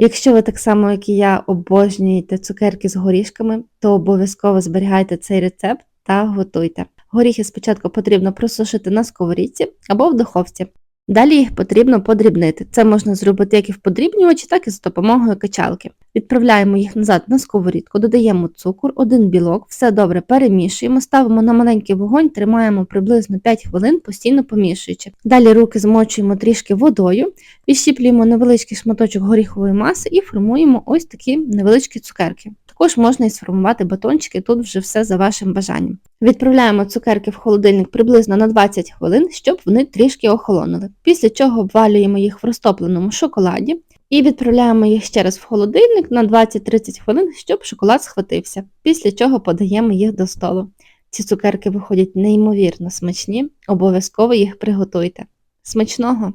Якщо ви так само, як і я, обожнюєте цукерки з горішками, то обов'язково зберігайте цей рецепт та готуйте. Горіхи спочатку потрібно просушити на сковорідці або в духовці. Далі їх потрібно подрібнити. Це можна зробити як і в подрібнювачі, так і за допомогою качалки. Відправляємо їх назад на сковорідку, додаємо цукор, один білок, все добре перемішуємо, ставимо на маленький вогонь, тримаємо приблизно 5 хвилин, постійно помішуючи. Далі руки змочуємо трішки водою, відщіплюємо невеличкий шматочок горіхової маси і формуємо ось такі невеличкі цукерки. Також можна і сформувати батончики, тут вже все за вашим бажанням. Відправляємо цукерки в холодильник приблизно на 20 хвилин, щоб вони трішки охолонули. Після чого обвалюємо їх в розтопленому шоколаді і відправляємо їх ще раз в холодильник на 20-30 хвилин, щоб шоколад схватився. Після чого подаємо їх до столу. Ці цукерки виходять неймовірно смачні, обов'язково їх приготуйте. Смачного!